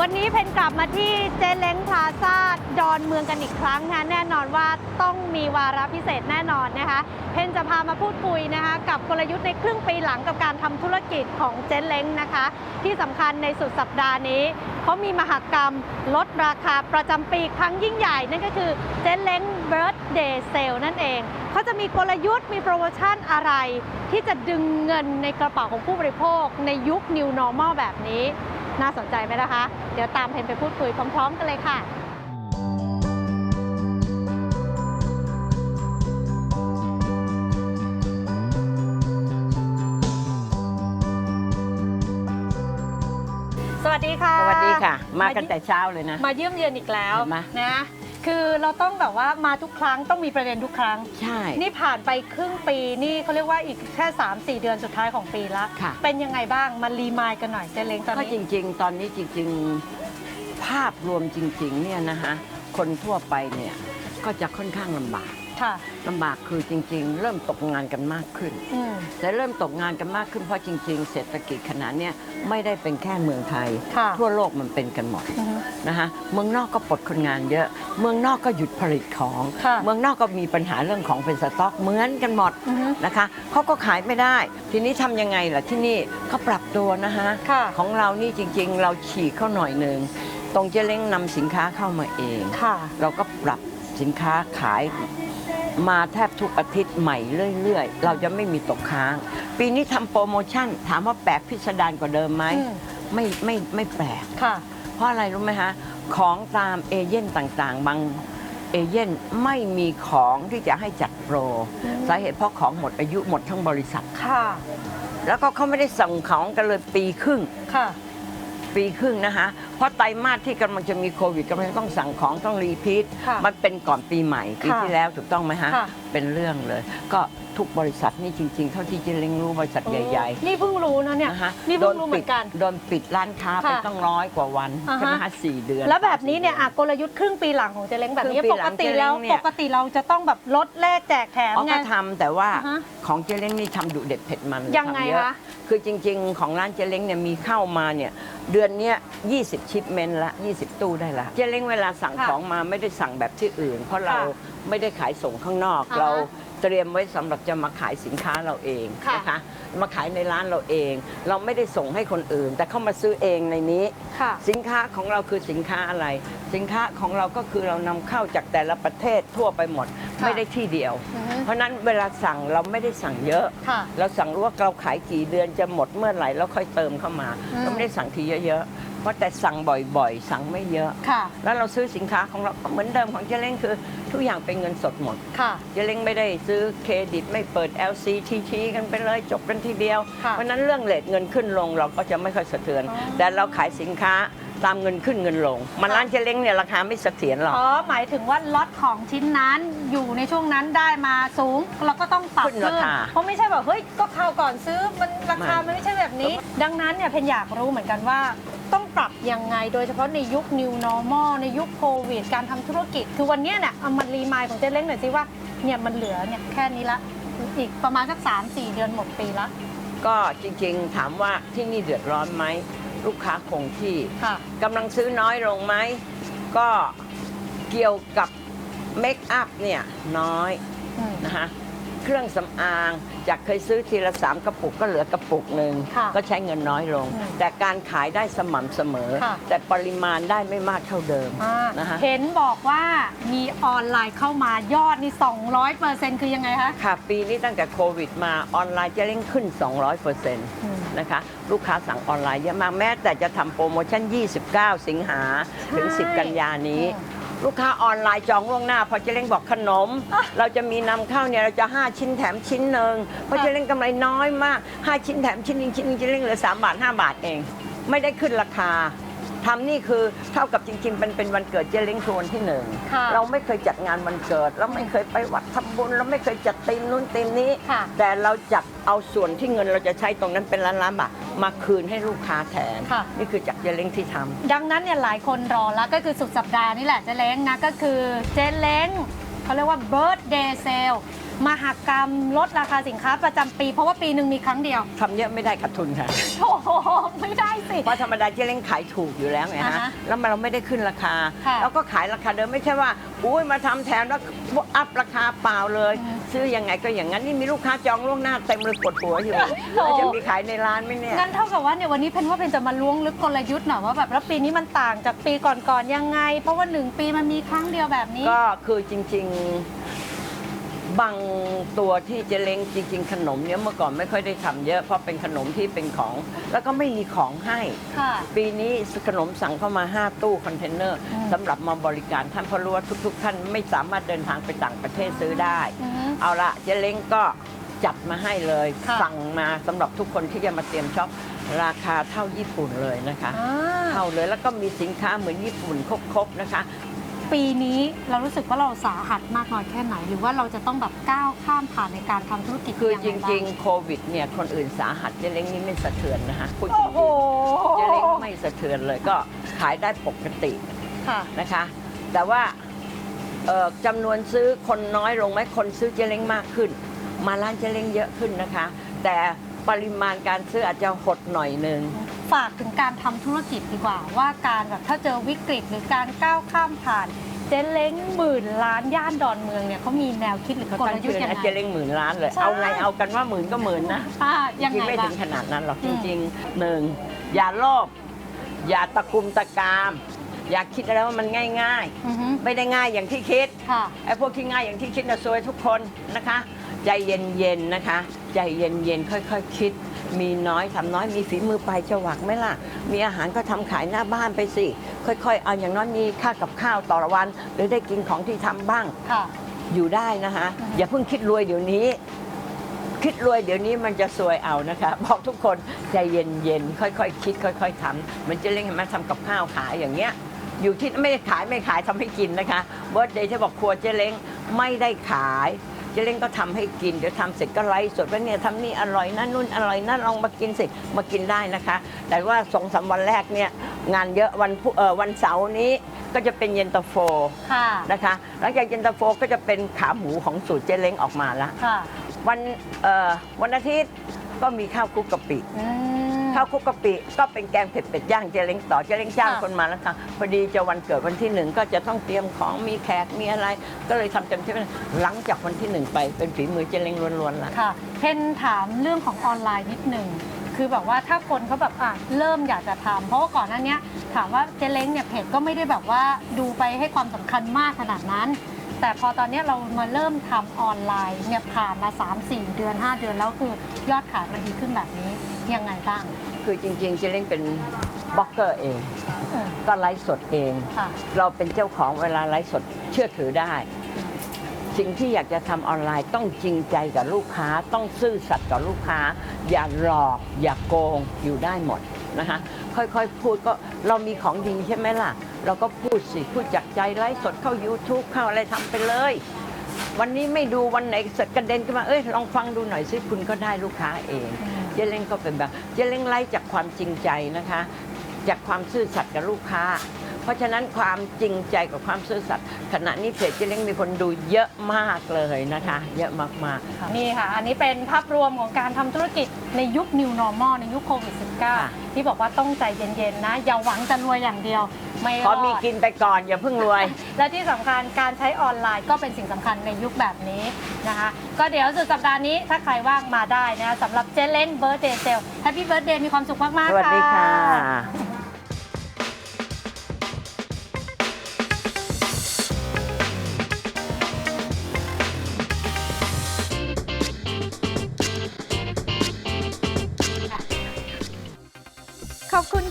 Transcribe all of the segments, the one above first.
วันนี้เพนกลับมาที่เจเล้งพลาซ่าดอนเมืองกันอีกครั้งนะแน่นอนว่าต้องมีวาระพิเศษแน่นอนนะคะเพนจะพามาพูดคุยนะคะกับกลยุทธ์ในครึ่งปีหลังกับการทำธุรกิจของเจเล้งนะคะ ที่สำคัญในสุดสัปดาห์นี้เขามีมหกรรมลดราคาประจำปีครั้งยิ่งใหญ่ นั่นก็คือเจเล้ง Birthday Sale นั่นเองเขาจะมีกลยุทธ์มีโปรโมชั่นอะไร ที่จะดึงเงินในกระเป๋าของผู้บริโภคในยุค New Normal แบบนี้ น่าสนใจไหมนะคะ เดี๋ยวตามเพนไปพูดคุยพร้อม ๆ กันเลยค่ะสวัสดีค่ะ สวัสดีค่ะ มากันมาแต่เช้าเลยนะ มาเยี่ยมเยือนอีกแล้วเห็นไหม นะ คือเราต้องแบบว่ามาทุกครั้งต้องมีประเด็นทุกครั้ง ใช่ นี่ผ่านไปครึ่งปีนี่เขาเรียกว่าอีกแค่ 3-4 เดือนสุดท้ายของปีละ ค่ะ เป็นยังไงบ้างมารีมายกันหน่อยเจเล้งตอนก็จนี้ ริง ๆ ตอนนี้จริง ๆ ภาพรวมจริง ๆ เนี่ยนะคะคนทั่วไปเนี่ยก็จะค่อนข้างลำบาก ค่ะลำบากคือจริง ๆ เริ่มตกงานกันมากขึ้น อืมแต่เริ่มตกงานกันมากขึ้นเพราะจริง ๆ เศรษฐกิจขนาดเนี้ยไม่ได้เป็นแค่เมืองไทย ค่ะทั่วโลกมันเป็นกันหมดอือฮึนะคะเมืองนอกก็ปลดคนงานเยอะ เมืองนอกก็หยุดผลิตของ ค่ะเมืองนอกก็มีปัญหาเรื่องของเป็นสต็อกเหมือนกันหมดอือฮึนะคะเขาก็ขายไม่ได้ ทีนี้ทำยังไงล่ะที่นี่เขาปรับตัวนะคะค่ะ ของเรานี่จริง ๆ เราฉีกเข้าหน่อยหนึ่งตรงเจเล้งนำสินค้าเข้ามาเอง ค่ะ เราก็ปรับสินค้าขาย มาแทบทุกอาทิตย์ใหม่เรื่อยๆ เราจะไม่มีตกค้าง ปีนี้ทำโปรโมชั่น ถามว่าแปลกพิสดารกว่าเดิมไหมอืม ไม่ไม่ไม่แปลก ค่ะ เพราะอะไรรู้ไหมฮะของตามเอเย่นต่างๆ บางเอเย่นไม่มีของที่จะให้จัดโปรอืมสาเหตุเพราะของหมดอายุหมดทั้งบริษัท ค่ะ แล้วก็เขาไม่ได้ส่งของกันเลยปีครึ่ง ค่ะ ปีครึ่งนะคะ เพราะไตรมาสที่กำลังจะมีโควิดกำลังต้องสั่งของต้องรีพีทค่ะมันเป็นก่อนปีใหม่ปีค่ะที่แล้วถูกต้องไหมฮะค่ะ เป็นเรื่องเลย ก็ ทุกบริษัทนี่จริง ๆ เท่าที่เจะเล็งรู้บริษัทใหญ่นี่เพิ่งรู้นะๆเนี่ย นะคะนี่เพิ่งรู้เหมือนกันโดนปิดร้านค้าไปค่ะต้องร้อยกว่าวันอ่าฮะ ใช่ไหมคะสี่เดือน แล้วแบบนี้เนี่ยอะกลยุทธ์ครึ่งปีหลังของเจเล้งแบบนี้ครึ่งปีปหลักงติแล้วเจ๊เล้งเนี่ย ปกติเราจะต้องแบบลดแลกแจกแถมอ๋อไง ก็ทำแต่ว่าอ่าฮะของเจเล้งนี่ทำดุเด็ดเผ็ดมันยังไงทำเยอคะคือจริง ๆ ของร้านเจเล้งเนี่ยมีเข้ามาเนี่ยเดือนเนี้ย20 ชิปเมนต์ละ 20 ตู้ได้ละเจเล้งเวลาสั่งค่ะของมาไม่ได้สั่งแบบที่อื่น เพราะเราค่ะไม่ได้ขายส่งข้างนอกอ่าฮะเรา เตรียมไว้สำหรับจะมาขายสินค้าเราเองค่ะนะคะมาขายในร้านเราเอง เราไม่ได้ส่งให้คนอื่น แต่เข้ามาซื้อเองในนี้ ค่ะ สินค้าของเราคือสินค้าอะไร สินค้าของเราก็คือเรานำเข้าจากแต่ละประเทศทั่วไปหมด ค่ะไม่ได้ที่เดียว อือฮึเพราะฉะนั้นเวลาสั่งเราไม่ได้สั่งเยอะ ค่ะเราสั่งรู้ว่าเราขายกี่เดือนจะหมดเมื่อไหร่แล้วค่อยเติมเข้ามาอืม เราไม่ได้สั่งทีเยอะๆ เพราะแต่สั่งบ่อยๆ สั่งไม่เยอะ ค่ะ แล้วเราซื้อสินค้าของเราเหมือนเดิมของเจเล้งคือ ทุกอย่างเป็นเงินสดหมดค่ะ เจเล้งไม่ได้ซื้อเครดิตไม่เปิด LC TT กันไปเลยจบกันทีเดียว ค่ะเพราะฉะนั้นเรื่องเลทเงินขึ้นลงเราก็จะไม่ค่อยสะเทือน อ๋อ แต่เราขายสินค้าตามเงินขึ้นเงินลง มันค่ะร้านเจเล้งเนี่ยราคาไม่เสถียรหรอก อ๋อ หมายถึงว่าล็อตของชิ้นนั้นอยู่ในช่วงนั้นได้มาสูงเราก็ต้องปรับขึ้นราคาเพราะไม่ใช่แบบเฮ้ยก็คราวก่อนซื้อมันราคาไม่ มันไม่ใช่แบบนี้ ดังนั้นเนี่ยเพนอยากรู้เหมือนกันว่า ต้องปรับยังไง โดยเฉพาะในยุค new normal ในยุคโควิด การทำธุรกิจ คือวันเนี้ยเนี่ยเอามันรีมายของเจ๊เล้งหน่อยสิว่าเนี่ยมันเหลือเนี่ยแค่นี้ละ อีกประมาณสัก3-4เดือนหมดปีละ ก็จริงๆ ถามว่าที่นี่เดือดร้อนไหม ลูกค้าคงที่ค่ะ กำลังซื้อน้อยลงไหม ก็เกี่ยวกับเมคอัพเนี่ยน้อยอืม นะคะ เครื่องสำอาง จากเคยซื้อทีละสามกระปุกก็เหลือกระปุกหนึ่งค่ะก็ใช้เงินน้อยลง อืมแต่การขายได้สม่ำเสมอ ค่ะ แต่ปริมาณได้ไม่มากเท่าเดิมอ่านะคะ เห็นบอกว่ามีออนไลน์เข้ามายอดนี่ 200เปอร์เซ็นต์คือยังไงคะ ค่ะ ปีนี้ตั้งแต่โควิดมาออนไลน์จะเร่งขึ้น 200เปอร์เซ็นต์อืมนะคะ ลูกค้าสั่งออนไลน์เยอะมากแม้แต่จะทำโปรโมชั่น 29 สิงหาถึง ใช่10 กันยานี้ อืม ลูกค้าออนไลน์จองล่วงหน้า พอเจเล้งบอกขนม เราจะมีนำเข้าเนี่ยเราจะ 5 ชิ้นแถมชิ้นหนึ่งเพราะเจเล้งกำไรน้อยมาก 5 ชิ้นแถมชิ้นหนึงชิ้นหนึงเจเล้งเหลือ3บาท5บาทเอง ไม่ได้ขึ้นราคา ทำนี่คือเท่ากับจริงๆเป็นเป็นวันเกิดเจเล้งคือวันที่หนึ่งค่ะ เราไม่เคยจัดงานวันเกิด เราไม่เคยไปวัดทำบุญเราไม่เคยจัดตีมนู้นตีมนี้ ค่ะ แต่เราจัดเอาส่วนที่เงินเราจะใช้ตรงนั้นเป็นล้านล้านๆบาทมาคืนให้ลูกค้าแทน ค่ะ นี่คือจากเจเล้งที่ทำ ดังนั้นเนี่ยหลายคนรอแล้วก็คือสุดสัปดาห์นี่แหละเจ๊เล้งนะก็คือเจ๊เล้งเขาเรียกว่า birthday sale มหกรรมลดราคาสินค้าประจำปีเพราะว่าปีหนึ่งมีครั้งเดียวทำเยอะไม่ได้ขาดทุนค่ะ โอ้โหไม่ได้สิ เพราะธรรมดาเจ๊เล้งขายถูกอยู่แล้วไงอ่าฮะฮะแล้วมันเราไม่ได้ขึ้นราคา ค่ะเราก็ขายราคาเดิมไม่ใช่ว่า อุ้ยมาทำแถมแล้วอัพราคาเปล่าเลยอืมซื้อยังไงก็อย่างนั้นนี่มีลูกค้าจองล่วงหน้าเต็มเลยปวดหัวอยู่โถแล้วจะมีขายในร้านไหมเนี่ย งั้นเท่ากับว่าเนี่ยวันนี้เพนว่าเพนจะมาล้วงลึกกลยุทธ์หน่อยว่าแบบแล้วปีนี้มันต่างจากปีก่อนๆยังไง เพราะว่าหนึ่งปีมันมีครั้งเดียวแบบนี้ ก็คือจริงๆ บางตัวที่เจเล้งจริง ๆ ขนมเนี่ยเมื่อก่อนไม่ค่อยได้ทำเยอะเพราะเป็นขนมที่เป็นของ แล้วก็ไม่มีของให้ ค่ะ ปีนี้ขนมสั่งเข้ามา 5 ตู้คอนเทนเนอร์อืมสำหรับมาบริการท่านเพราะรู้ว่าทุก ๆ ท่านไม่สามารถเดินทางไปต่างประเทศซื้อได้ อือฮึเอาละเจเล้งก็จัดมาให้เลย ค่ะ สั่งมาสำหรับทุกคนที่จะมาเตรียมช็อปราคาเท่าญี่ปุ่นเลยนะคะ อ่าเท่าเลยแล้วก็มีสินค้าเหมือนญี่ปุ่นครบๆนะคะ ปีนี้เรารู้สึกว่าเราสาหัสมากน้อยแค่ไหน หรือว่าเราจะต้องแบบก้าวข้ามผ่านในการทำธุรกิจคือยังจไบ้าริงๆ โควิดเนี่ยคนอื่นสาหัสเจเล้งนี่ไม่สะเทือนนะคะพูดจริโอ้งโหๆเจเล้งไม่สะเทือนเลยก็ขายได้ปกติค่ะ นะคะ แต่ว่าเอ่อจำนวนซื้อคนน้อยลงไหมคนซื้อเจเล้งมากขึ้น มาร้านเจเล้งเยอะขึ้นนะคะ แต่ปริมาณการซื้ออาจจะหดหน่อยหนึ่ง ฝากถึงการทำธุรกิจดีกว่า ว่าการแบบถ้าเจอวิกฤตหรือการก้าวข้ามผ่าน เจ๊เล้งหมื่นล้านย่านดอนเมืองเนี่ยเขามีแนวคิดหรือกลยุทธ์ยังนะไง เจเล้งหมื่นล้านเลย ใช่ เอาไงเอากันว่าหมื่นก็หมื่นนะ อ่าจยังริงไงๆไม่บ้าถึง งขนาดนั้นหรอกอืจม ริงๆหนึ่งอย่าโลภอย่าตะกุมตะกาม อย่าคิดอะไรว่ามันง่าย อือฮึๆ ไม่ได้ง่ายอย่างที่คิดค่ะ ไอ้พวกที่ง่ายอย่างที่คิดนะซวยทุกคนนะคะ ใจเย็นๆนะคะ ใจเย็นๆค่อยๆคิด มีน้อยทำน้อยมีฝีมือไปจะหวักไหมล่ะ มีอาหารก็ทำขายหน้าบ้านไปสิ ค่อยๆ เอาอย่างน้อยมีค่ากับข้าวต่อละวัน หรือได้กินของที่ทำบ้าง ค่ะ อยู่ได้นะคะอืมอย่าเพิ่งคิดรวยเดี๋ยวนี้ คิดรวยเดี๋ยวนี้มันจะซวยเอานะคะ บอกทุกคนใจเย็นๆค่อยๆคิด ค่อย ๆทำมันจะเล่งมาทำกับข้าวขายอย่างเงี้ย อยู่ที่ไม่ได้ขายไม่ขายทำให้กินนะคะเบิร์ดเดย์ที่บอกครัวเจเล้งไม่ได้ขาย เจเล้งก็ทำให้กินเดี๋ยวทำเสร็จก็ไลฟ์สดว่าเนี่ยทำนี่อร่อยนะนู่นอร่อยนะลองมากินสิมากินได้นะคะ แต่ว่าสองสามวันแรกเนี่ยงานเยอะวันพุเอ่อวันเสาร์นี้ก็จะเป็นเย็นตาโฟค่ะนะคะหลังจากเย็นตาโฟก็จะเป็นขาหมูของสูตรเจเล้งออกมาแล้วค่ะวันเอ่อวันอาทิตย์ก็มีข้าวคลุกกะปิอืม ข้าวคลุกกะปิก็เป็นแกงเผ็ดเป็ดย่างเจเล้งต่อเจเล้งจ้างค่ะคนมาแล้วค่ะพอดีจะวันเกิดวันที่หนึ่งก็จะต้องเตรียมของมีแขกมีอะไร ก็เลยทำเต็มที่หลังจากวันที่หนึ่งไปเป็นฝีมือเจเล้งล้วนๆละ ค่ะเพนถามเรื่องของออนไลน์นิดหนึ่งคือแบบว่าถ้าคนเขาแบบอะเริ่มอยากจะทำเพราะว่าก่อนหน้าเนี้ยถามว่าเจเล้งเนี่ยเพจก็ไม่ได้แบบว่าดูไปให้ความสำคัญมากขนาดนั้น แต่พอตอนเนี้ยเรามาเริ่มทำออนไลน์เนี่ยผ่านมา 3-4 เดือน 5 เดือนแล้วคือยอดขายมันดีขึ้นแบบนี้ยังไงบ้าง คือจริงๆเจเล้งเป็นบล็อกเกอร์เองอืมก็ไลฟ์สดเอง ค่ะ เราเป็นเจ้าของเวลาไลฟ์สดเชื่อถือได้ สิ่งที่อยากจะทำออนไลน์ต้องจริงใจกับลูกค้า ต้องซื่อสัตย์กับลูกค้า อย่าหลอก อย่าโกงอยู่ได้หมดนะคะค่อยๆพูดก็เรามีของดีใช่ไหมล่ะ เราก็พูดสิ พูดจากใจไลฟ์สดเข้า YouTube เข้าอะไรทำไปเลย วันนี้ไม่ดูวันไหนสกระเด็นขึ้นมา เอ้ยลองฟังดูหน่อยสิคุณก็ได้ลูกค้าเองเจเล้งก็เป็นแบบเจเล้งไล่จากความจริงใจนะคะ จากความซื่อสัตย์กับลูกค้า เพราะฉะนั้นความจริงใจกับความซื่อสัตย์ขณะนี้เพจเจเล้งมีคนดูเยอะมากเลยนะคะ เยอะมากนี่ค่ะ อันนี้เป็นภาพรวมของการทำธุรกิจในยุค New Normal ในยุคโควิด -19 ที่บอกว่าต้องใจเย็นๆนะ อย่าหวังจะรวยอย่างเดียว ไม่ๆรขออมีดกินไปก่อนอย่าเพิ่งรวย และที่สำคัญการใช้ออนไลน์ก็เป็นสิ่งสำคัญในยุคแบบนี้นะคะ ก็เดี๋ยวสุดสัปดาห์นี้ถ้าใครว่างมาได้นะคะสำหรับเจเล้งเบิร์ดเดย์เซลแฮปปี้เบิร์ดเดย์มีความสุขมากสๆวัสดีค่ะ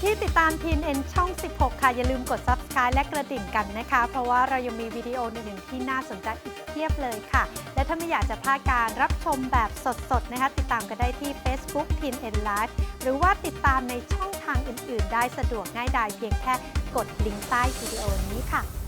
ที่ติดตามทีนเอ็นช่อง 16 ค่ะ อย่าลืมกด subscribe และกระดิ่งกันนะคะ เพราะว่าเรายังมีวิดีโออื่นๆที่น่าสนใจอีกเพียบเลยค่ะ และถ้าไม่อยากจะพลาดการรับชมแบบสดๆนะคะ ติดตามกันได้ที่ Facebook t e n n Live หรือว่าติดตามในช่องทางอื่นๆ ได้สะดวกง่ายดายเพียงแค่กดลิงก์ใต้วิดีโอนี้ค่ะ